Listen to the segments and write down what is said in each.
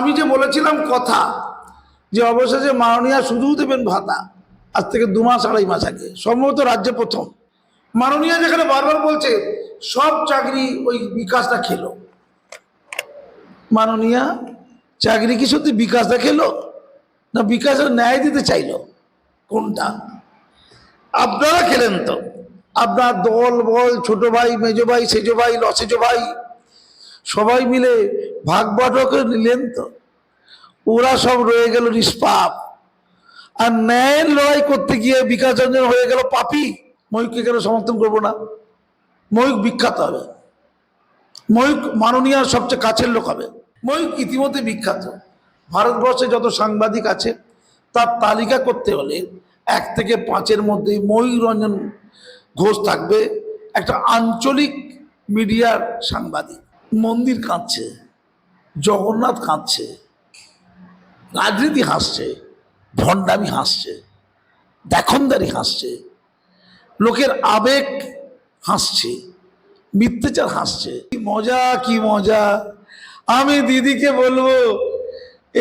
আমি যে বলেছিলাম কথা, যে অবশেষে মাননীয়া শুধু দেবেন ভাতা, আজ থেকে দু মাস আড়াই মাস আগে, সম্ভবত রাজ্যে প্রথম। মাননীয়া যেখানে বারবার বলছে, সব চাকরি ওই বিকাশটা খেলো। মাননীয়া, চাকরি কি সত্যি বিকাশটা খেলো, না বিকাশের ন্যায় দিতে চাইলো? কোনটা? আপনারা খেলেন তো। আপনার দল, বল, ছোট ভাই, মেজো ভাই, সেজো ভাই, লসেজো ভাই সবাই মিলে ভাগ করে নিলেন তো। ওরা সব রয়ে গেল নিষ্পাপ। আর ন্যায়ের লড়াই করতে গিয়ে বিকাশ হয়ে গেল পাপি। ময়ূককে কেন সমর্থন করব না? ময়ূক বিখ্যাত হবে। ময়ূক মাননীয় সবচেয়ে কাছের লোক হবে। ময়ূক ইতিমধ্যে বিখ্যাত। ভারতবর্ষে যত সাংবাদিক আছে, তার তালিকা করতে হলে এক থেকে পাঁচের মধ্যে ময়ূর রঞ্জন ঘোষ থাকবে। একটা আঞ্চলিক মিডিয়ার সাংবাদিক। মন্দির কাঁদছে, জগন্নাথ কাঁদছে, রাজনীতি হাসছে, ভণ্ডামি হাসছে, দেখনদারি হাসছে, লোকের আবেগ হাসছে, মিথ্যাচার হাসছে। কি মজা কি মজা। আমি দিদিকে বলব,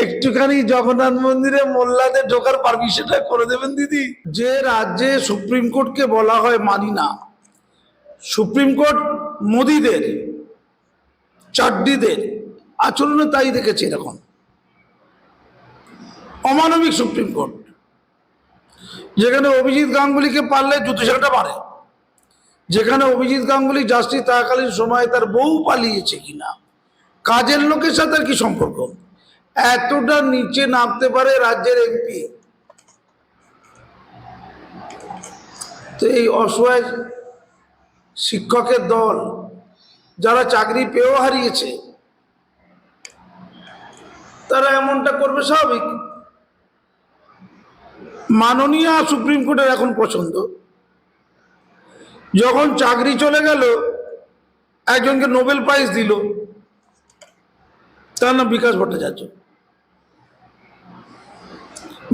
একটুখানি জগন্নাথ মন্দিরে মোল্লাদের ঢোকার পারমিশনটা করে দেবেন দিদি। যে রাজ্যে সুপ্রিম কোর্টকে বলা হয় মানি না, সুপ্রিম কোর্ট মোদিদের চাড্ডিদের আচরণে তাই দেখেছি এরকম অমানবিক সুপ্রিম কোর্ট, যেখানে অভিজিৎ গাঙ্গুলিকে পারলে জুতো সেটা মারে, যেখানে অভিজিৎ গাঙ্গুলি জাস্টিস থাকাকালীন সময় তার বউ পালিয়েছে কিনা, কাজের লোকের সাথে আর কি সম্পর্ক? এতটা নিচে নামতে পারে রাজ্যের এমপি তো এই অসহায় শিক্ষকের দল যারা চাকরি পেয়েও হারিয়েছে, তারা এমনটা করবে স্বাভাবিক। মাননীয় সুপ্রিম কোর্টের এখন পছন্দ। যখন চাকরি চলে গেল, একজনকে নোবেল প্রাইজ দিল, তার নাম বিকাশ ভট্টাচার্য।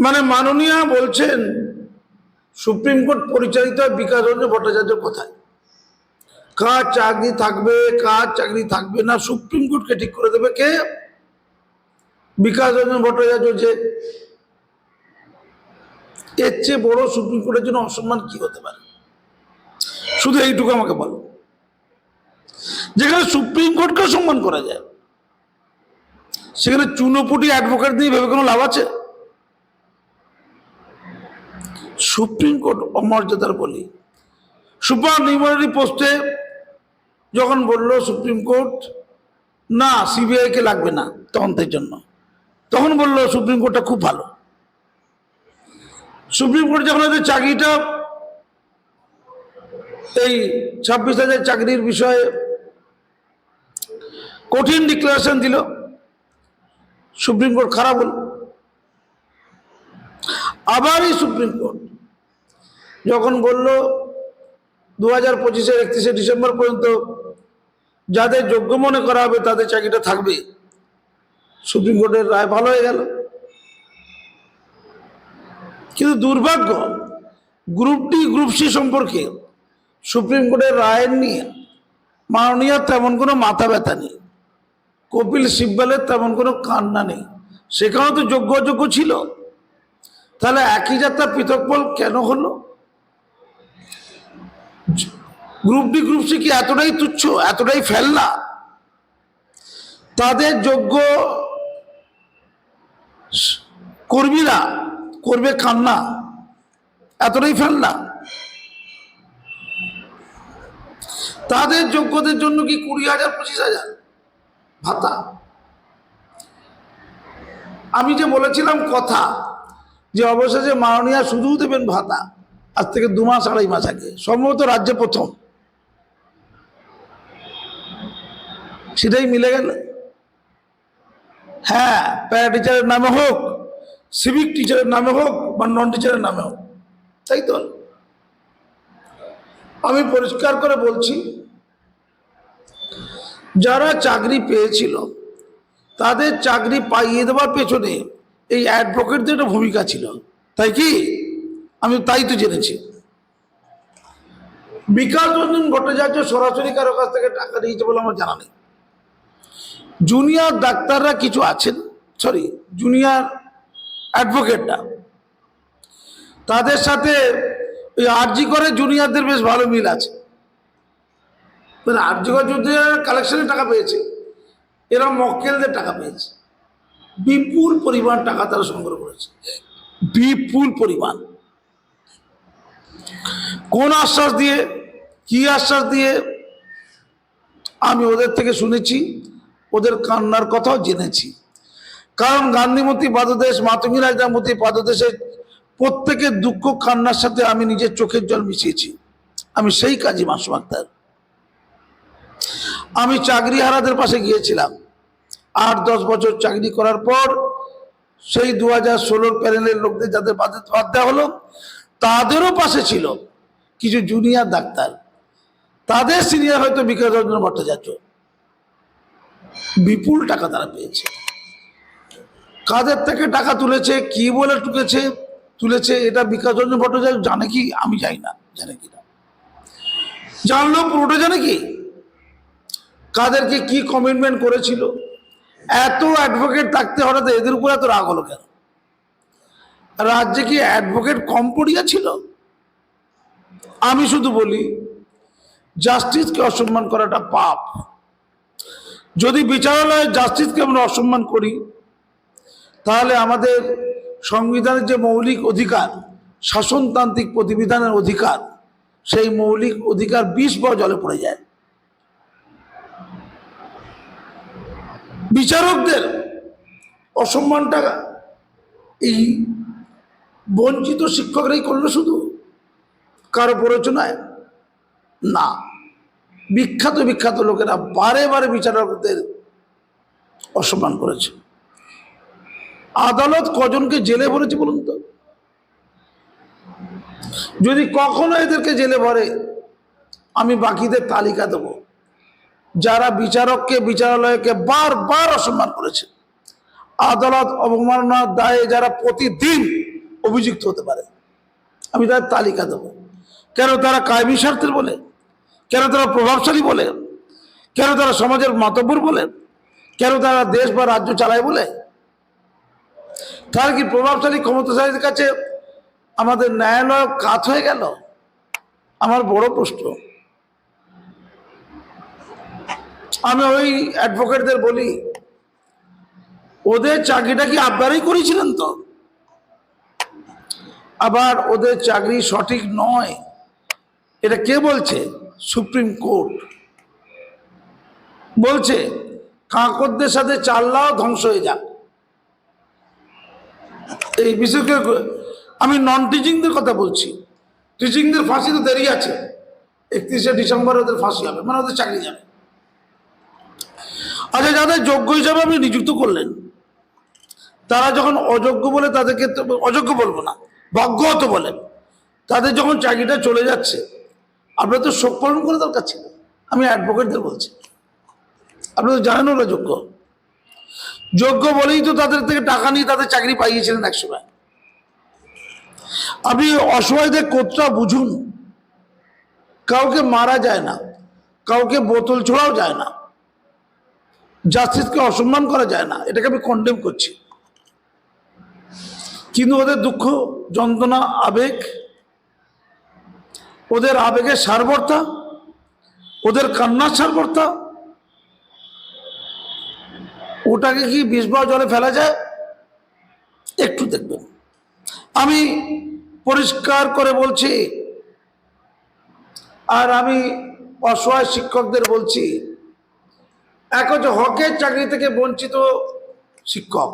মানে মাননীয় বলছেন, সুপ্রিম কোর্ট পরিচালিত বিকাশ রঞ্জন ভট্টাচার্যের কথায়? কার চাকরি থাকবে, কার চাকরি থাকবে না, সুপ্রিম কোর্টকে ঠিক করে দেবে কে? বিকাশ রঞ্জন ভট্টাচার্য যে এর চেয়ে বড় সুপ্রিম কোর্টের জন্য অসম্মান কি হতে পারে? শুধু এইটুকু আমাকে বলো। যেখানে সুপ্রিম কোর্টকে সম্মান করা যায়, সেখানে চুনোপুটি অ্যাডভোকেট দিয়ে ভেবে কোনো লাভ আছে? সুপ্রিম কোর্ট অমর্যাদার বলি। সুপার নিউমারি পোস্টে যখন বলল সুপ্রিম কোর্ট, না সিবিআইকে লাগবে না তদন্তের জন্য। তখন বলল, সুপ্রিম কোর্টটা খুব ভালো। সুপ্রিম কোর্ট যখন ওদের চাকরিটা, এই ছাব্বিশ হাজার চাকরির বিষয়ে কঠিন ডিক্লারেশন দিল। সুপ্রিম কোর্ট খারাপ হল। আবারই সুপ্রিম কোর্ট যখন বলল, দু হাজার পঁচিশের একত্রিশে ডিসেম্বর পর্যন্ত যাদের যোগ্য মনে করা হবে, তাদের চাকরিটা থাকবে। সুপ্রিম কোর্টের রায় ভালো হয়ে গেল। কিন্তু দুর্ভাগ্য, গ্রুপ ডি, গ্রুপ সি সম্পর্কে সুপ্রিম কোর্টের রায়ের নিয়ে মাননীয় তেমন কোনো মাথা ব্যথা নেই। কপিল সিব্বলের তেমন কোনো কান্না নেই। সেখানেও তো যোগ্য অযোগ্য ছিল। তাহলে একই যাত্রা পৃথক কেন হলো? গ্রুপ ডি গ্রুপ সি কি এতটাই তুচ্ছ, এতটাই ফেলনা? তাদের যোগ্য কর্মীরা করবে কান্না, এতটাই ফেলনা। তাদের যোগ্যদের জন্য কি কুড়ি হাজার, পঁচিশ হাজার ভাতা? আমি যে বলেছিলাম কথা, যে অবশেষে মাননীয়া শুধু দেবেন ভাতা, আজ থেকে দু মাস, আড়াই মাস আগে, সম্ভবত রাজ্যে প্রথম। সেটাই মিলে গেল। হ্যাঁ প্যারা টিচারের নামে হোক, সিভিক টিচারের নামে হোক বা নন টিচারের নামে হোক, তাই তো? আমি পরিষ্কার করে বলছি, যারা চাকরি পেয়েছিল, তাদের চাকরি পাইয়ে দেওয়ার পেছনে এই অ্যাডভোকেটদের একটা ভূমিকা ছিল। তাই কি? আমি তাই তো জেনেছি। বিকাশ রঞ্জন ভট্টাচার্য সরাসরি কারও কাছ থেকে টাকা নিয়েছে বলে আমার জানা নেই। জুনিয়র ডাক্তাররা কিছু আছেন সরি জুনিয়র অ্যাডভোকেটরা তাদের সাথে ওই আরজি করে জুনিয়রদের বেশ ভালো মিল আছে। মানে আরজি করে জুনিয়র কালেকশনের টাকা পেয়েছে। এরা মক্কেলদের টাকা পেয়েছে। বিপুল পরিমাণ টাকা তারা সংগ্রহ করেছে। বিপুল পরিমাণ। কোন আশ্বাস দিয়ে, কি আশ্বাস দিয়ে, আমি ওদের থেকে শুনেছি। ওদের কান্নার কথাও জেনেছি। কারণ গান্ধীমতী, পাদদেশ মাতঙ্গী রাজধামতী পাদদেশের প্রত্যেকের দুঃখ, কান্নার সাথে আমি নিজের চোখের জল মিশিয়েছি। আমি সেই কাজী মাসুম আক্তার। আমি চাকরি হারাদের পাশে গিয়েছিলাম। আট, দশ বছর চাকরি করার পর সেই দু হাজার ষোলোর প্যানেলের লোকদের যাদের বাদ দেওয়া হলো, তাদেরও পাশে ছিল কিছু জুনিয়র ডাক্তার। তাদের সিনিয়র হয়তো বিকাশ রঞ্জন ভট্টাচার্য। বিপুল টাকা তারা পেয়েছে। কাদের থেকে টাকা তুলেছে, কি বলে টুকেছে তুলেছে, এটা বিকাশ রঞ্জন ভট্টাচার্য জানে কি? আমি জানি না, জানে কি না। জানলেও পুরোটা জানে কি? কাদেরকে কি কমিটমেন্ট করেছিল? এত অ্যাডভোকেট থাকতে হঠাৎ এদের উপর এত রাগ হলো কেন? রাজ্যে কি অ্যাডভোকেট কম ছিল? আমি শুধু বলি জাস্টিসকে অসম্মান করাটা পাপ। যদি বিচারালয়ের জাস্টিসকে আমরা অসম্মান করি, তাহলে আমাদের সংবিধানের যে মৌলিক অধিকার, শাসনতান্ত্রিক প্রতিবিধানের অধিকার, সেই মৌলিক অধিকার বিষ বড় জলে পড়ে যায়। বিচারকদের অসম্মানটা এই বঞ্চিত শিক্ষকরাই করল শুধু? কারও প্ররোচনায়? না। বিখ্যাত বিখ্যাত লোকেরা বারে বারে বিচারকদের অসম্মান করেছে। আদালত কজনকে জেলে ভরেছে বলুন তো? যদি কখনো এদেরকে জেলে ভরে, আমি বাকিদের তালিকা দেবো। যারা বিচারককে, বিচারালয়কে বারবার অসম্মান করেছে, আদালত অবমাননার দায়ে যারা প্রতিদিন অভিযুক্ত হতে পারে, আমি তাদের তালিকা দেবো। কেন তারা কায়েমি স্বার্থের বলে? কেন তারা প্রভাবশালী বলে? কেন তারা সমাজের মাতব্বর বলে? কেন তারা দেশ বা রাজ্য চালায় বলে? তার কি প্রভাবশালী ক্ষমতাশালীদের কাছে আমাদের ন্যায়ালয় কাত হয়ে গেল? আমার বড় প্রশ্ন। আমি ওই অ্যাডভোকেটদের বলি, ওদের চাকরিটা কি আপনারাই করেছিলেন তো? আবার ওদের চাকরি সঠিক নয়, এটা কে বলছে? সুপ্রিম কোর্ট বলছে কাঁকরদের সাথে চাল্লাও ধ্বংস হয়ে যাক। এই বিশেষ করে আমি নন টিচিংদের কথা বলছি। টিচিংদের ফাঁসি তো দেরি আছে। একত্রিশে ডিসেম্বর ওদের ফাঁসি হবে মানে ওদের চাকরি যাবে। আচ্ছা যাদের যোগ্য হিসাবে আপনি নিযুক্ত করলেন, তারা যখন অযোগ্য বলে তাদেরকে, অযোগ্য বলব না ভাগ্যহত বলেন, তাদের যখন চাকরিটা চলে যাচ্ছে আপনার তো শোক পালন করে দরকার ছিল। আমি অ্যাডভোকেটদের বলছি। আপনি তো জানেন ওরা যোগ্য। যোগ্য বলেই তো তাদের থেকে টাকা নিয়ে তাদের চাকরি পাইয়েছিলেন একসময়। আপনি অসহায়দের কোথটা বুঝুন। কাউকে মারা যায় না। কাউকে বোতল ছোড়াও যায় না। জাস্টিসকে অসম্মান করা যায় না। এটাকে আমি কন্ডেম করছি। কিন্তু ওদের দুঃখ, যন্ত্রণা, আবেগ ওদের আবেগের সারবর্তা, ওদের কান্নার সারবর্তা। ওটাকে কি বিষবা জলে ফেলা যায়? একটু দেখবেন। আমি পরিষ্কার করে বলছি, আর আমি অসহায় শিক্ষকদের বলছি, এক হচ্ছে হকের চাকরি থেকে বঞ্চিত শিক্ষক,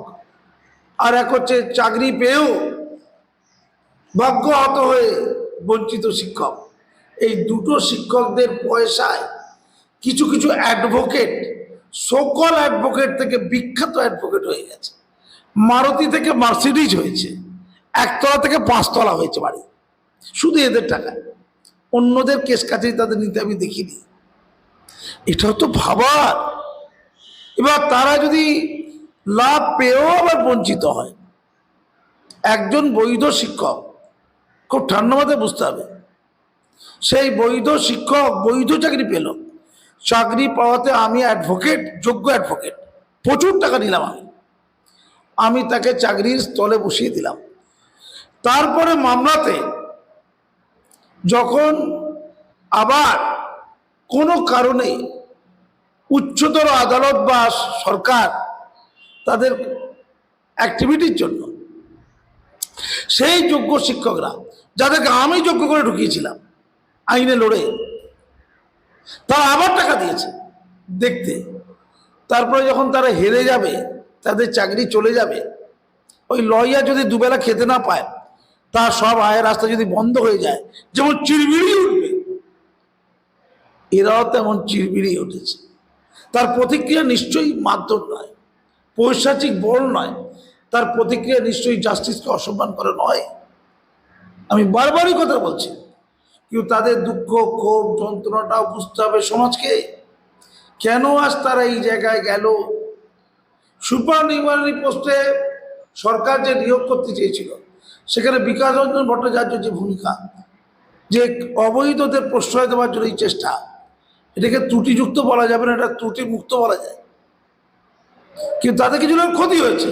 আর এক হচ্ছে চাকরি পেয়েও ভাগ্য ভাগ্যহত হয়ে বঞ্চিত শিক্ষক। এই দুটো শিক্ষকদের পয়সায় কিছু কিছু অ্যাডভোকেট সকল অ্যাডভোকেট থেকে বিখ্যাত অ্যাডভোকেট হয়ে গেছে। মারুতি থেকে মার্সিডিজ হয়েছে, একতলা থেকে পাঁচতলা হয়েছে বাড়ি। শুধু এদের টাকা। অন্যদের কেস কাছেই তাদের নিতে আমি দেখিনি। এটাও তো ভাবার। এবার তারা যদি লাভ পেয়েও আবার বঞ্চিত হয়, একজন বৈধ শিক্ষক খুব ঠান্ডা মাথায় বুঝতে হবে। সেই বৈধ শিক্ষক, বৈধ চাকরি পেল। চাকরি পাওয়াতে আমি অ্যাডভোকেট যোগ্য অ্যাডভোকেট প্রচুর টাকা নিলাম আমি। আমি তাকে চাকরির স্থলে বসিয়ে দিলাম। তারপরে মামলাতে যখন আবার কোনো কারণে উচ্চতর আদালত বা সরকার তাদের অ্যাক্টিভিটির জন্য, সেই যোগ্য শিক্ষকরা যাদেরকে আমি যোগ্য করে ঢুকিয়েছিলাম, আইনে লড়ে। তারা আবার টাকা দিয়েছে দেখতে। তারপরে যখন তারা হেরে যাবে, তাদের চাকরি চলে যাবে, ওই লয়ার যদি দুবেলা খেতে না পায়, তার সব আয়ের রাস্তা যদি বন্ধ হয়ে যায়, যেমন চিরবিড়ি উঠবে, এরাও তেমন চিরবিড়ি উঠেছে। তার প্রতিক্রিয়া নিশ্চয়ই মাধ্যম নয়, পৈশাচিক বল নয়, তার প্রতিক্রিয়া নিশ্চয়ই জাস্টিসকে অসম্মান করে নয়। আমি বারবারই কথা বলছি কিন্তু তাদের দুঃখ, ক্ষোভ যন্ত্রণাটাও বুঝতে হবে সমাজকে। কেন আজ তারা এই জায়গায় গেল? সুপার নির্মাণী পোস্টে সরকার যে নিয়োগ করতে চেয়েছিল, সেখানে বিকাশ রঞ্জন ভট্টাচার্য যে ভূমিকা, যে অবৈধদের প্রশ্রয় দেওয়ার জন্য এই চেষ্টা, এটাকে ত্রুটিযুক্ত বলা যাবে না, এটা ত্রুটি মুক্ত বলা যায়। কিন্তু তাতে কিছু ক্ষতি হয়েছে।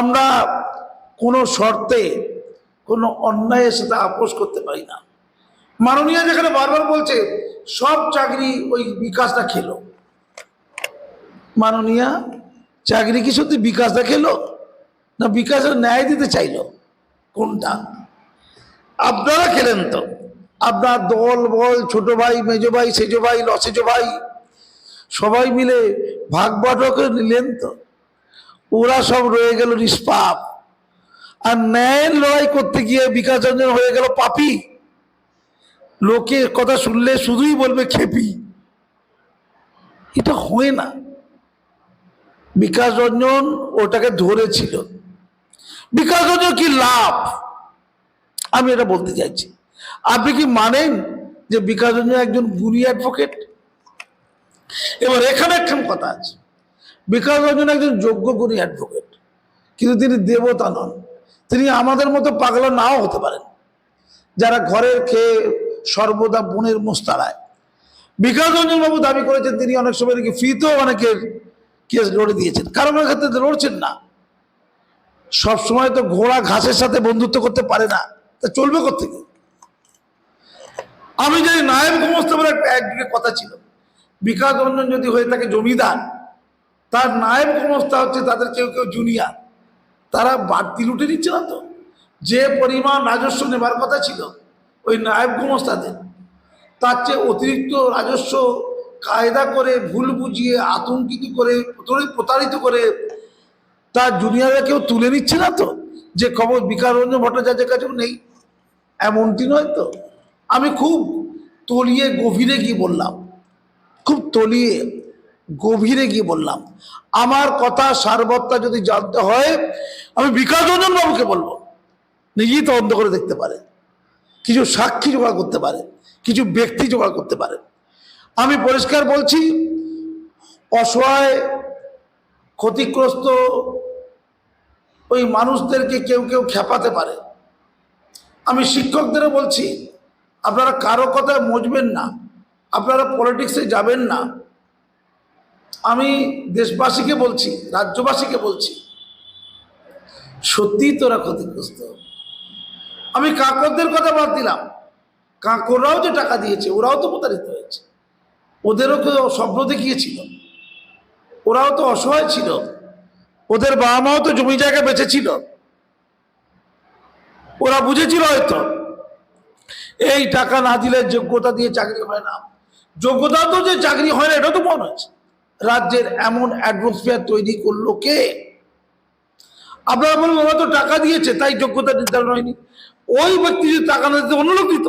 আমরা কোনো শর্তে কোনো অন্যায়ের সাথে আপোষ করতে পারি না। মাননীয় যেখানে বারবার বলছে, সব চাকরি ওই বিকাশটা খেলো। মাননীয়া, চাকরি কি সত্যি বিকাশটা খেলো? না বিকাশের ন্যায় দিতে চাইলো? কোনটা? আপনারা খেলেন তো। আপনার দল, বল, ছোট ভাই, মেজো ভাই, সেজো ভাই লসেজো ভাই, সবাই মিলে ভাগ বাটো করে নিলেন তো। ওরা সব রয়ে গেল নিষ্পাপ। আর ন্যায়ের লড়াই করতে গিয়ে বিকাশ রঞ্জন হয়ে গেল পাপি। লোকে কথা শুনলে শুধুই বলবে খেপি এটা হয় না। বিকাশ রঞ্জন ওটাকে ধরেছিল। বিকাশ রঞ্জন কি লাভ? আমি এটা বলতে চাইছি। আপনি কি মানেন যে বিকাশ রঞ্জন একজন গুণী অ্যাডভোকেট? এবার এখানে একখান কথা আছে। বিকাশ রঞ্জন একজন যোগ্য গুণী অ্যাডভোকেট, কিন্তু তিনি দেবতা নন। তিনি আমাদের মতো পাগলা নাও হতে পারেন। যারা ঘরের খেয়ে সর্বদা বনের মোস্তারায়। বিকাশ বাবু দাবি করেছেন, তিনি অনেক সময় নাকি ফ্রিতেও অনেকের কেস লড়ে দিয়েছেন। কারণের ক্ষেত্রে লড়ছেন না। সব সময় তো ঘোড়া ঘাসের সাথে বন্ধুত্ব করতে পারে না। তা চলবে কোথেকে আমি জানি নায়েব গোমস্তা বলে একটা একদিকে কথা ছিল, বিকাশ রঞ্জন যদি হয়ে থাকে জমিদার, তার নায়েব গোমস্তা হচ্ছে তাদের কেউ কেউ জুনিয়র তারা বাড়তি লুটে নিচ্ছে না তো? যে পরিমাণ রাজস্ব নেবার কথা ছিল, ওই নায়ব গোমস্তাদের তার চেয়ে অতিরিক্ত রাজস্ব কায়দা করে, ভুল বুঝিয়ে, আতঙ্কিত করে প্রতারিত- করে তার জুনিয়ররা কেউ তুলে নিচ্ছে না তো? যে খবর বিকার রঞ্জন ভট্টাচার্যের কাছেও নেই। এমনটি নয় তো? আমি খুব তলিয়ে গভীরে গিয়ে বললাম, খুব তলিয়ে গভীরে গিয়ে বললাম, আমার কথা সারবত্তা যদি জানতে হয়, আমি বিকাশ রঞ্জন বাবুকে বলব। নিজেই তদন্ত করে দেখতে পারে। কিছু সাক্ষী জোগাড় করতে পারে, কিছু ব্যক্তি জোগাড় করতে পারে। আমি পরিষ্কার বলছি, অসহায়, ক্ষতিগ্রস্ত ওই মানুষদেরকে কেউ কেউ খেপাতে পারে। আমি শিক্ষকদেরও বলছি, আপনারা কারও কথায় মজবেন না, আপনারা পলিটিক্সে যাবেন না। আমি দেশবাসীকে বলছি, রাজ্যবাসীকে বলছি, সত্যিই তোরা ক্ষতিগ্রস্ত। আমি কাকরদের কথা বাদ দিলাম। কাকররাও যে টাকা দিয়েছে, ওরাও তো প্রতারিত হয়েছে। ওদেরও কেউ স্বপ্ন দেখিয়েছিল। ওরাও তো অসহায় ছিল। ওদের বাবা মাও তো জমি জায়গা বেঁচেছিল। ওরা বুঝেছিল হয়তো, এই টাকা না দিলে যোগ্যতা দিয়ে চাকরি হয় না। যোগ্যতা তো যে চাকরি হয় না এটা তো মনে হয়েছে রাজ্যের এমন অ্যাটমসফিয়ার তৈরি করল কে? আপনারা বলবেন ওরা তো টাকা দিয়েছে, তাই যোগ্যতা নির্ধারণ হয়নি। ওই ব্যক্তি যদি টাকা না দিতে, অন্য লোক দিত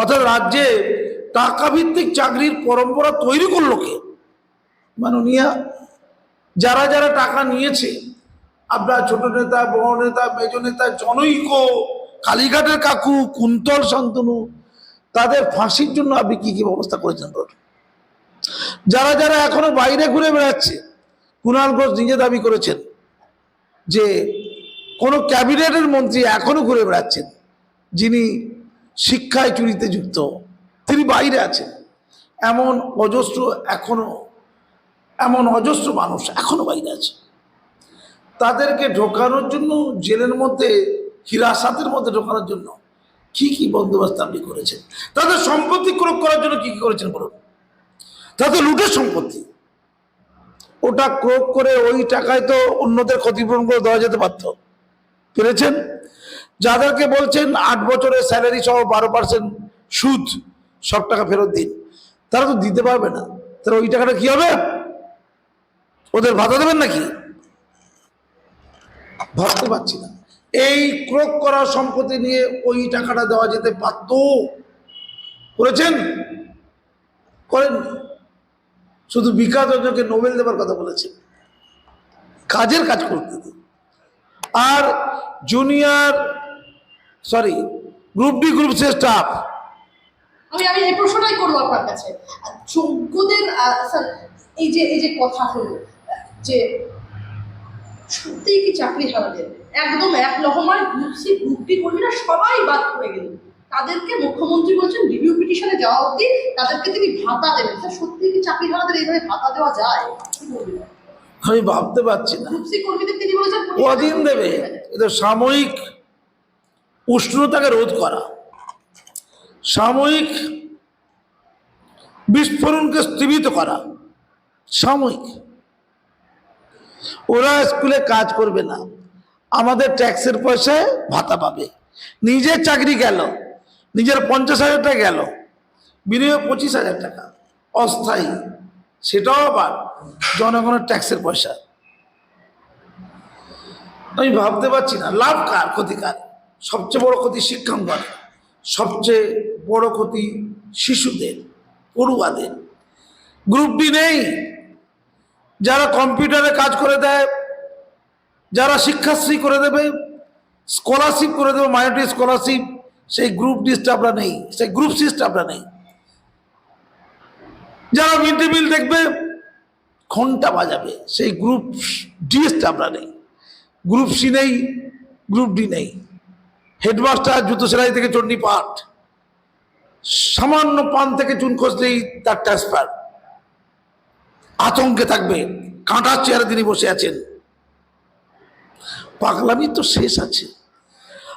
অর্থাৎ রাজ্যে টাকা ভিত্তিক চাকরির পরম্পরা তৈরি করল কে? মাননীয়া, যারা যারা টাকা নিয়েছে, আপনার ছোট নেতা, বড় নেতা, মেজ নেতা, জনৈক, কালীঘাটের কাকু, কুন্তল শান্তনু, তাদের ফাঁসির জন্য আপনি কি কি ব্যবস্থা করেছেন যারা যারা এখনও বাইরে ঘুরে বেড়াচ্ছে, কুণাল ঘোষ নিজে দাবি করেছেন যে কোনো ক্যাবিনেটের মন্ত্রী এখনও ঘুরে বেড়াচ্ছেন, যিনি শিক্ষায় চুরিতে যুক্ত, তিনি বাইরে আছেন। এমন অজস্র এখনও, এমন অজস্র মানুষ এখনও বাইরে আছে। তাদেরকে ঢোকানোর জন্য, জেলের মধ্যে, হিরাসাতের মধ্যে ঢোকানোর জন্য কি কি বন্দোবস্ত আপনি করেছেন? তাদের সম্পত্তি ক্রোক করার জন্য কি কি করেছেন বলুন? তাদের লুটের সম্পত্তি। ওটা ক্রোক করে ওই টাকায় তো অন্যদের ক্ষতিপূরণ করে দেওয়া যেতে পারত। পেরেছেন? যাদেরকে বলছেন আট বছরের স্যালারি সহ বারো পার্সেন্ট সুদ, সব টাকা ফেরত দিন। তারা তো দিতে পারবে না। তাহলে ওই টাকাটা কি হবে? ওদের ভাতা দেবেন নাকি? ভাবতে পারছি না। এই ক্রোক করা সম্পত্তি নিয়ে ওই টাকাটা দেওয়া যেতে পারত। করেছেন? করেন শুধু বিকাশ অর্জনকে নোবেল দেবার কথা বলেছে। কাজের কাজ করতে আর junior sorry group D group C staff আমি আমি এই প্রশ্নটাই করব আপনার কাছে। যোগ্যদের স্যার এই যে এই যে কথা হলো, যে সত্যিই কি চাকরি হারালেন? একদম এক লহমায় গ্রুপ সি গ্রুপ ডি কর্মীরা সবাই বাদ পড়ে গেলেন তাদেরকে মুখ্যমন্ত্রী বলছেন রিভিউ পিটিশনে যাওয়া অবধি তাদেরকে তিনি ভাতা দেবেন। স্যার সত্যিই কি চাকরি হারাদের এইভাবে ভাতা দেওয়া যায়? আমি ভাবতে পারছি না। কদিন দেবে? এটা সাময়িক উষ্ণতাকে রোধ করা। সাময়িক বিস্ফোরণকে স্থিমিত করা। সাময়িক। ওরা স্কুলে কাজ করবে না। আমাদের ট্যাক্সের পয়সায় ভাতা পাবে। নিজের চাকরি গেল। নিজের পঞ্চাশ হাজার টাকা গেল, বিনিয়োগ পঁচিশ হাজার টাকা, অস্থায়ী। সেটাও আবার জনগণের ট্যাক্সের পয়সা। আমি ভাবতে পারছি না, লাভ কার ক্ষতি কার সবচেয়ে বড় ক্ষতি শিক্ষাঙ্গন, সবচেয়ে বড় ক্ষতি শিশুদের, পড়ুয়াদের। গ্রুপ ডি নেই, যারা কম্পিউটারে কাজ করে দেয়, যারা শিক্ষাশ্রী করে দেবে স্কলারশিপ করে দেবে মাইনরিটি স্কলারশিপ সেই গ্রুপ ডি স্টাফরা নেই, সেই গ্রুপ সি স্টাফরা নেই। যারা মিড ডে মিল দেখবে, ঘণ্টা বাজাবে, সেই গ্রুপ ডি স্টাফরা নেই। গ্রুপ সি নেই গ্রুপ ডি নেই। হেডমাস্টার জুতো সেলাই থেকে চণ্ডী পাঠ সামান্য পান থেকে চুন খসলেই তার ট্রান্সফার আতঙ্কে থাকবে, কাঁটার চেয়ারে তিনি বসে আছেন। পাগলামি তো শেষ আছে।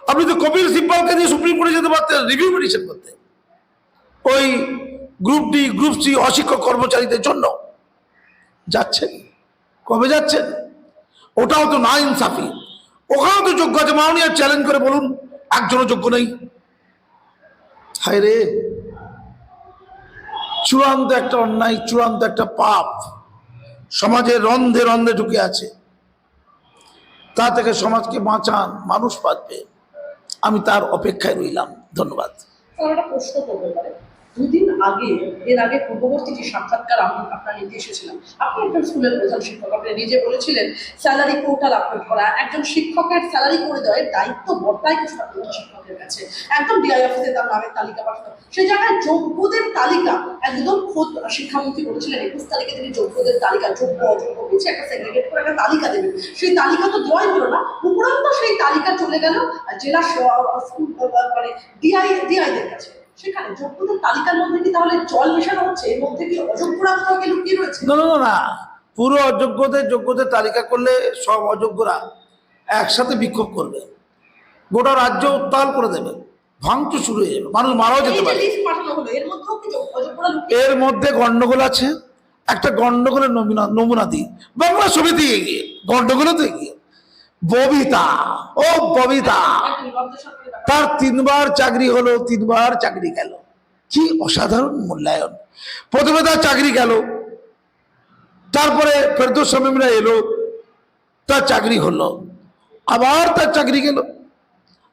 আপনি তো কপিল সিব্বালকে দিয়ে সুপ্রিম কোর্টে যেতে পারতেন রিভিউ পিটিশন করতে। ওই গ্রুপ ডি গ্রুপ সি অশিক্ষক কর্মচারীদের জন্য। যাচ্ছেন। কবে যাচ্ছেন? ওটাও তো না ইনসাফি। ওখানেও তো যোগ্য আছে। মাননীয় চ্যালেঞ্জ করে বলুন, একজনও যোগ্য নেই। হায় রে। চূড়ান্ত একটা অন্যায়, চূড়ান্ত একটা পাপ সমাজের রন্ধে রন্ধে ঢুকে আছে। তা থেকে সমাজকে বাঁচান, মানুষ বাঁচবে। আমি তার অপেক্ষায় রইলাম। ধন্যবাদ। প্রশ্ন দুদিন আগে, এর আগে পূর্ববর্তী যে সাক্ষাৎকার আমি আপনার নিতে এসেছিলাম, আপনি একজন স্কুলের প্রধান শিক্ষক, আপনি নিজে বলেছিলেন, স্যালারি পোর্টাল আপলোড করা একজন শিক্ষকের স্যালারি করে দেওয়ার দায়িত্ব বর্তায় কিছুটা প্রধান শিক্ষকের কাছে। একদম ডিআই অফিসে তার নামের তালিকা পাঠানো সেই জায়গায় যোগ্যদের তালিকা, একদম খোদ শিক্ষামন্ত্রী বলেছিলেন, একুশ তারিখে তিনি যোগ্যদের তালিকা যোগ্য অযোগ্য কিছু একটা সেগ্রিগেট করে একটা তালিকা দেবেন। সেই তালিকা তো দেওয়াই হলো না। সেই তালিকা চলে গেল জেলা স্কুল মানে ডিআই ডিআইদের কাছে। সেখানে যোগ্যদের তালিকার মধ্যে কি তাহলে জল মেশানো হচ্ছে এর মধ্যে কি অযোগ্যরা কোথাও লুকিয়ে রয়েছে? না না না না। পুরো অযোগ্যদের যোগ্যদের তালিকা করলে সব অযোগ্যরা একসাথে বিক্ষোভ করবে। গোটা রাজ্য উত্তাল করে দেবে। ভাঙচুর শুরু হয়ে যাবে। মানুষ মারাও যেতে পারে। এর মধ্যে গন্ডগোল আছে। একটা গন্ডগোলের নমুনা নমুনা দিই। বাংলা ছবি দিয়ে গিয়ে গন্ডগোলও দিয়ে গিয়ে ববিতা। ও ববিতা। তার তিনবার চাকরি হলো, তিনবার চাকরি গেল। কি অসাধারণ মূল্যায়ন। প্রথমে তার চাকরি গেল। তারপরে ফেরদৌস শামীমরা এলো। তার চাকরি হলো। আবার তার চাকরি গেল।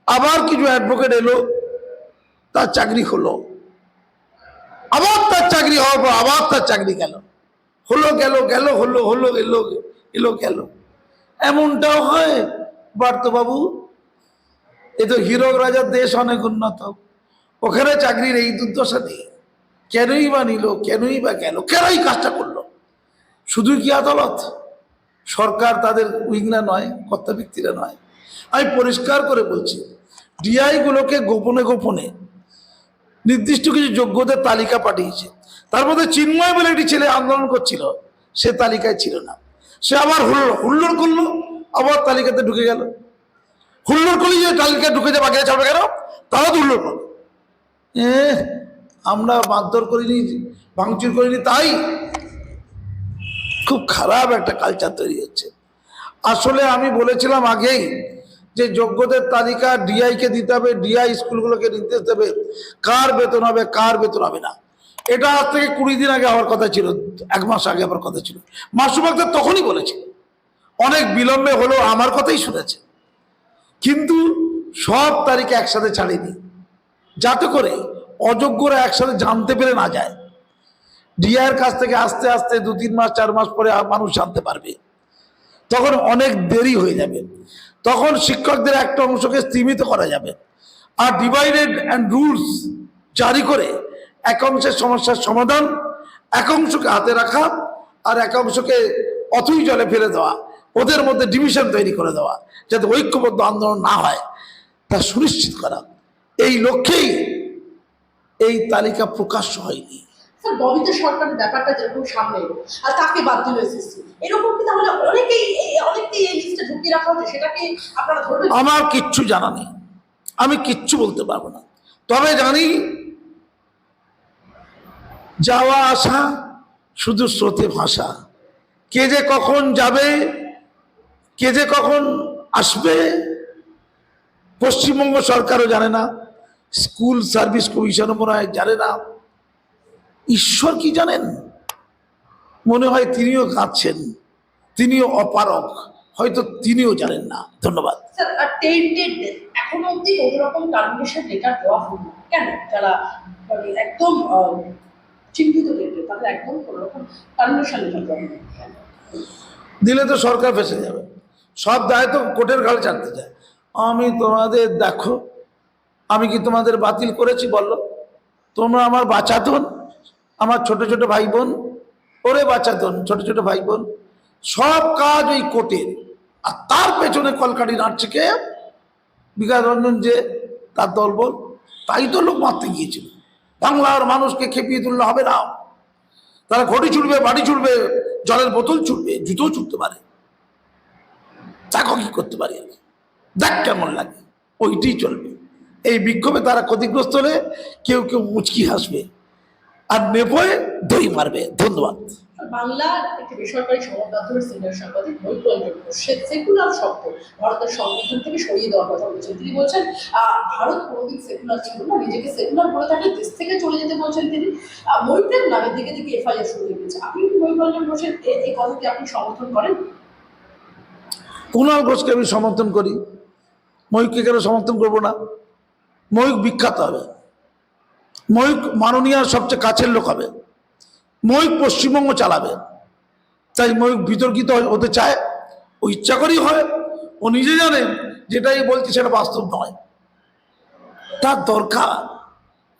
আবার কিছু অ্যাডভোকেট এলো। তার চাকরি হলো। আবার তার চাকরি হওয়ার পর আবার তার চাকরি গেল। হলো, গেল গেল, হলো হলো, এলো এলো, গেল। এমনটাও হয়? বার্তবাবু, এ তো হিরক রাজার দেশ অনেক উন্নত। ওখানে চাকরির এই দুর্দশা নেই। কেনই বা নিল, কেনই বা গেল, কেনই কাজটা করল? শুধু কি আদালত? সরকার তাদের উইংরা নয় কর্তা ব্যক্তিরা নয়। আমি পরিষ্কার করে বলছি ডিআইগুলোকে গোপনে গোপনে নির্দিষ্ট কিছু যোগ্যদের তালিকা পাঠিয়েছে। তার মধ্যে চিন্ময় বলে একটি ছেলে আন্দোলন করছিল, সে তালিকায় ছিল না। সে আবার হুল্লোড় করল, আবার তালিকাতে ঢুকে গেল। হুল্লোড় করলে যে তালিকায় ঢুকে যাবে বাকিরা ছাড়বে কেন? তারা তো হুল্লোড় করল। আমরা মারধর করিনি, ভাঙচুর করিনি, তাই খুব খারাপ একটা কালচার তৈরি হচ্ছে। আসলে আমি বলেছিলাম আগেই যে যোগ্যদের তালিকা ডিআইকে দিতে হবে ডিআই স্কুলগুলোকে নির্দেশ দেবে। কার বেতন হবে, কার বেতন হবে না। এটা আজ থেকে কুড়ি দিন আগে হওয়ার কথা ছিল, এক মাস আগে হওয়ার কথা ছিল। মাসুম আক্তার তখনই বলেছে, অনেক বিলম্বে হলেও আমার কথাই শুনেছে। কিন্তু সব তারিখে একসাথে ছাড়েনি। যাতে করে অযোগ্যরা একসাথে জানতে পেরে না যায়। ডিআইয়ের কাছ থেকে আস্তে আস্তে দু তিন মাস, চার মাস পরে মানুষ জানতে পারবে। তখন অনেক দেরি হয়ে যাবে। তখন শিক্ষকদের একটা অংশকে স্তীমিত করা যাবে। আর ডিভাইডেড অ্যান্ড রুলস জারি করে এক অংশের সমস্যার সমাধান এক অংশকে হাতে রাখা আর এক অংশকে অথই জলে ফেলে দেওয়া ওদের মধ্যে ডিভিশন তৈরি করে দেওয়া যাতে ঐক্যবদ্ধ আন্দোলন না হয়। তা সুনিশ্চিত করা। এই লক্ষ্যেই এই তালিকা প্রকাশ্য হয়নি। স্যার ববিত সরকারের ব্যাপারটা যেরকম সামনে এলো আর তাকে বাদ দিল এসএসসি এরকম কি তাহলে অনেকেই এই- অনেককেই এই লিস্টে ঢুকিয়ে রাখা হচ্ছে সেটাকে আপনারা ধরবেন? আমার কিচ্ছু জানা নেই। আমি কিচ্ছু বলতে পারব না। তবে জানি যাওয়া আসা শুধু স্রোতে ভাষা কে যে কখন যাবে, কে যে কখন আসবে, পশ্চিমবঙ্গ সরকারও জানে না, স্কুল সার্ভিস কমিশনও মনে হয় জানে না। ঈশ্বর কি জানেন? মনে হয় তিনিও কাঁদছেন, তিনিও অপারক হয়তো তিনিও জানেন না। ধন্যবাদ। এখন অবধি কোনো রকম কেন? যারা মানে একদম চিহ্নিত তাদের একদম কোনো রকম টার্মিনেশন লেটার দেওয়া হলো না। কেন? দিলে তো সরকার ফেসে যাবে। সব দায়িত্ব কোর্টের ঘাড়ে চাটতে যায় আমি তোমাদের দেখো, আমি কি তোমাদের বাতিল করেছি বলো? তোমরা আমার বাঁচাতন, আমার ছোট ছোট ভাই বোন ওরে বাঁচাতন, ছোট ছোট ভাই বোন সব কাজ ওই কোর্টের। আর তার পেছনে কলকাটি নাচছে কে? বিকাশ রঞ্জন যে তার দলবল, তাই তো লোক মারতে গিয়েছিল। বাংলার মানুষকে খেপিয়ে তুললে হবে না। তারা ঘটি ছুটবে বাড়ি ছুটবে জলের বোতল ছুটবে জুতো ছুটতে পারে। চাকর কি করতে পারি আমি? দেখ কেমন লাগে। ওইটি চলবে। এই বিক্ষোভে তারা ক্ষতিগ্রস্ত হলে কেউ কেউ মুচকি হাসবে। আর নেপোয়ে দই মারবে। ধন্যবাদ। বাংলার একটি বেসরকারি সংবাদ মাধ্যমের সিনিয়র সাংবাদিক বৈপ্লব সে সেকুলার শব্দ, ভারতের সংবিধান থেকে সরিয়ে দেওয়ার কথা বলেছেন। তিনি বলছেন ভারত কোনোদিন সেকুলার ছিল না, নিজেকে সেকুলার বলে থাকলে দেশ থেকে চলে যেতে বলছেন তিনি। মৈত্রের নামের দিকে দিকে এফআইআর শুরু হয়ে গেছে। আপনি বৈপ্লব ঘোষের এই কথাকে আপনি সমর্থন করেন? কুণাল ঘোষকে আমি সমর্থন করি। ময়ূককে কেন সমর্থন করব না? ময়ূক বিখ্যাত হবে। ময়ূক মাননীয়ার সবচেয়ে কাছের লোক হবে। ময়ূক পশ্চিমবঙ্গ চালাবে। তাই ময়ূক বিতর্কিত হতে চায়, ও ইচ্ছা করেই হয়, ও নিজে জানে যেটাই বলছে সেটা বাস্তব নয়। তার দরকার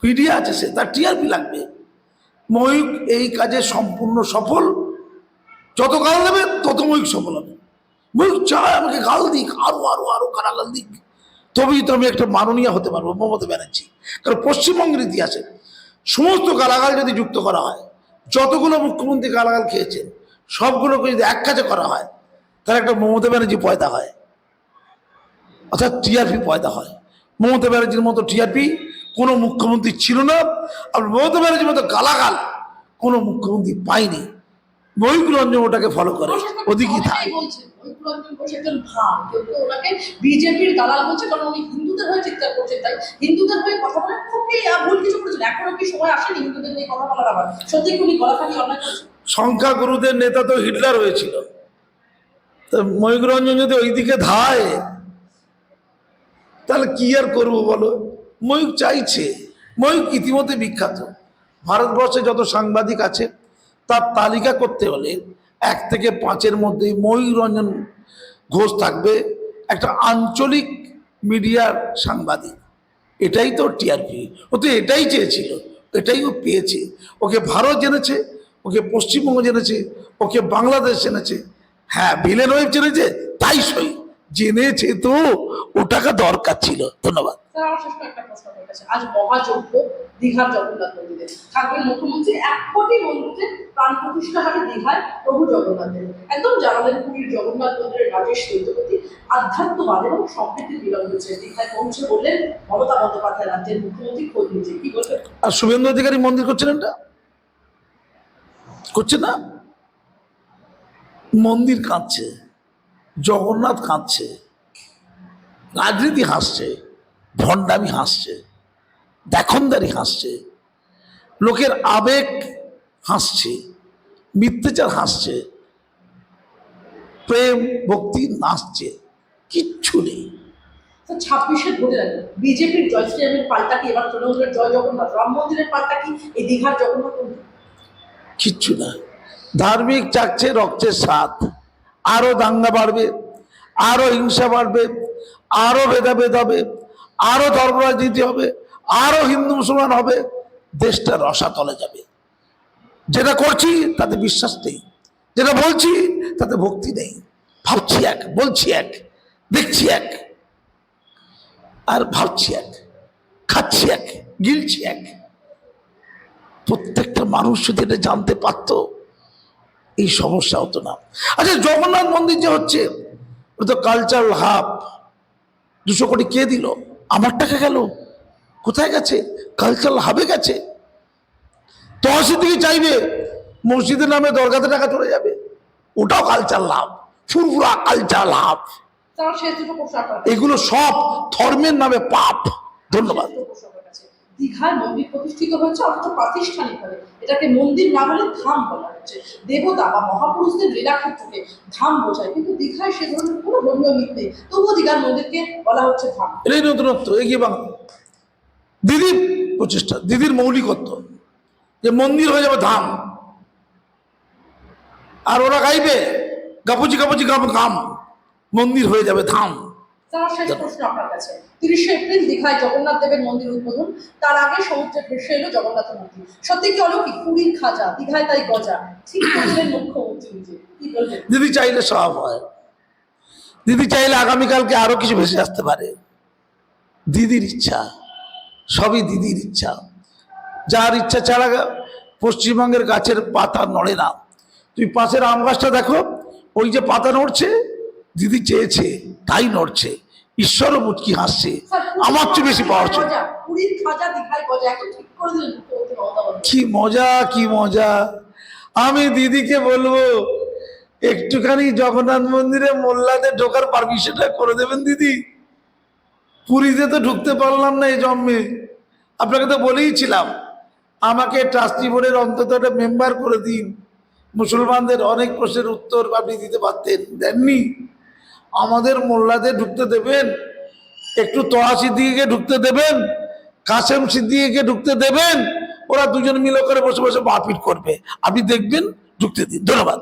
মিডিয়া আছে সে, তার টিআরপি লাগবে। ময়ূক এই কাজে সম্পূর্ণ সফল। যত গাল দেবে, তত ময়ূক সফল হবে। ময়ূক চায় আমাকে গাল দিক, আরও আরও আরও গালাগাল দিক। তবেই তো আমি একটা মাননীয় হতে পারব, মমতা ব্যানার্জি। কারণ পশ্চিমবঙ্গের ইতিহাসে সমস্ত গালাগাল যদি যুক্ত করা হয় যতগুলো মুখ্যমন্ত্রী গালাগাল খেয়েছেন, সবগুলোকে যদি এক কাজে করা হয়, তাহলে একটা মমতা ব্যানার্জি পয়দা হয়। অর্থাৎ টিআরপি পয়দা হয়। মমতা ব্যানার্জির মতো টিআরপি কোনো মুখ্যমন্ত্রী ছিল না, আর মমতা ব্যানার্জির মতো গালাগাল কোনো মুখ্যমন্ত্রী পায়নি। রঞ্জন ওটাকে ফলো করে ওদিকেই থাকে অনেকেই বলছেন মৈত্ররঞ্জন ঘোষ একজন ভাব কেউ কেউ ওনাকে বিজেপির দালাল বলছে কারণ উনি হিন্দুদের হয়ে চিৎকার করছেন। তাই হিন্দুদের হয়ে কথা বলে খুব ভুল কিছু করেছেন? এখনও কি সময় আসেনি হিন্দুদের নিয়ে কথা বলার আবার? সত্যি কি উনি গলাখানি অন্যায় সংখ্যাগুরুদের নেতা তো হিটলার হয়েছিল। তো ময়ূক রঞ্জন যদি ওইদিকে ধায় তাহলে কি আর করব বলো? ময়ূর চাইছে। ময়ূর ইতিমধ্যে বিখ্যাত। ভারতবর্ষে যত সাংবাদিক আছে তার তালিকা করতে হলে এক থেকে পাঁচের মধ্যে ময়ূরঞ্জন ঘোষ থাকবে একটা আঞ্চলিক মিডিয়ার সাংবাদিক। এটাই তো টিআরপি। ও তো এটাই চেয়েছিল, এটাই ও পেয়েছে। ওকে ভারত জেনেছে, ওকে পশ্চিমবঙ্গ জেনেছে, ওকে বাংলাদেশ জেনেছে। হ্যাঁ ভিলেন ওয়েব জেনেছে, তাই সই। জেনেছে তো ও টাকা দরকার ছিল। ধন্যবাদ। আজ মহাযজ্ঞ দীঘার জগন্নাথ মন্দিরে। থাকবেন মুখ্যমন্ত্রী এক কোটি মন্দিরে প্রাণ প্রতিষ্ঠা হবে দীঘায় প্রভু জগন্নাথের। একদম জানালেন পুরীর জগন্নাথ মন্দিরের রাজেশ দৈতপতি আধ্যাত্মবাদ এবং সম্প্রীতির মিলন হয়েছে দীঘায় পৌঁছে বললেন মমতা বন্দ্যোপাধ্যায় রাজ্যের মুখ্যমন্ত্রী খোঁজ নিয়েছে কি বলবেন আর শুভেন্দু অধিকারী মন্দির করছেন এটা? করছে না? মন্দির কাঁদছে। জগন্নাথ কাঁদছে রাজনীতি হাসছে ভণ্ডামি হাসছে দেখনদারি হাসছে লোকের আবেগ হাসছে মিথ্যাচার হাসছে প্রেম ভক্তি নাচছে কিচ্ছু নেই। ছাব্বিশের বিজেপির জয় শ্রীরামের পাল্টা কি? এবার তৃণমূলের জয় জগন্নাথ রাম মন্দিরের পাল্টা কি? এই দীঘার জগন্নাথ কিচ্ছু না। ধার্মিক চাকছে রক্তের স্বাদ। আরও দাঙ্গা বাড়বে, আরও হিংসা বাড়বে, আরও ভেদাভেদ হবে, আরও ধর্ম রাজনীতি হবে, আরও হিন্দু মুসলমান হবে, দেশটা রসাতলে যাবে। যেটা করছি তাতে বিশ্বাস নেই, যেটা বলছি তাতে ভক্তি নেই। ভাবছি এক, বলছি এক, দেখছি এক, আর ভাবছি এক, খাচ্ছি এক, গিলছি এক। প্রত্যেকটা মানুষ যদি এটা জানতে পারতো এই সমস্যা হতো না। আচ্ছা জগন্নাথ মন্দির যে হচ্ছে তো কালচারাল হাব দুশো কোটি কে দিল? আমার টাকা গেল। কোথায় গেছে? কালচারাল হাবে গেছে। তহসিল দিকে চাইবে মসজিদের নামে দরগাতে টাকা চলে যাবে। ওটাও কালচার লাভ ফুরফুরা কালচার লাভ এগুলো সব ধর্মের নামে পাপ। ধন্যবাদ। দীঘায় মন্দির প্রতিষ্ঠিত হয়েছে অথচ প্রাতিষ্ঠানিকভাবে এটাকে মন্দির না বলে ধাম বলা হচ্ছে। দেবতা বা মহাপুরুষদের লীলাক্ষেত্রকে ধাম বোঝায়। কিন্তু দীঘায় সে ধরনের কোনো ধর্মীয় মিথ নেই। তবুও দীঘার মন্দিরকে বলা হচ্ছে ধাম। এটাই নতুনত্ব এগিয়ে বাংলা? দিদির প্রচেষ্টা, দিদির মৌলিকত্ব। যে মন্দির হয়ে যাবে ধাম। আর ওরা গাইবে, গাপুচি গাপুচি গাম গাম। মন্দির হয়ে যাবে ধাম। তার শেষ প্রশ্ন আপনার কাছে। তিরিশে এপ্রিল দীঘায় জগন্নাথ দেবের মন্দির উদ্বোধন তার আগে সমুদ্রে ভেসে এলো জগন্নাথের মন্দির। সত্যি কি অলৌকিক? পুরীর খাজা দীঘায় তাই গজা। ঠিক করলেন মুখ্যমন্ত্রী নিজে দিদি চাইলে সব হয়। দিদি চাইলে আগামীকালকে আরও কিছু ভেসে আসতে পারে। দিদির ইচ্ছা সবই দিদির ইচ্ছা। যার ইচ্ছা ছাড়া পশ্চিমবঙ্গের গাছের পাতা নড়ে না। তুমি পাশের আম গাছটা দেখো ওই যে পাতা নড়ছে দিদি চেয়েছে তাই নড়ছে। ঈশ্বরও মুচকি হাসছে। আমার চেয়ে বেশি পাওয়ার কি মজা কি মজা। আমি দিদিকে বলব একটুখানি জগন্নাথ মন্দিরে মোল্লাদের ঢোকার পারমিশনটা করে দেবেন দিদি। পুরীতে তো ঢুকতে পারলাম না এই জন্মে। আপনাকে তো বলেইছিলাম আমাকে ট্রাস্টি বোর্ডের অন্তত একটা মেম্বার করে দিন। মুসলমানদের অনেক প্রশ্নের উত্তর আপনি দিতে পারতেন দেননি। আমাদের মোল্লাদের ঢুকতে দেবেন। একটু তোহা সিদ্দিকে ঢুকতে দেবেন, কাসেম সিদ্দিকে ঢুকতে দেবেন। ওরা দুজন মিলে করে বসে বসে মারপিট করবে। আপনি দেখবেন, ঢুকতে দিন। ধন্যবাদ।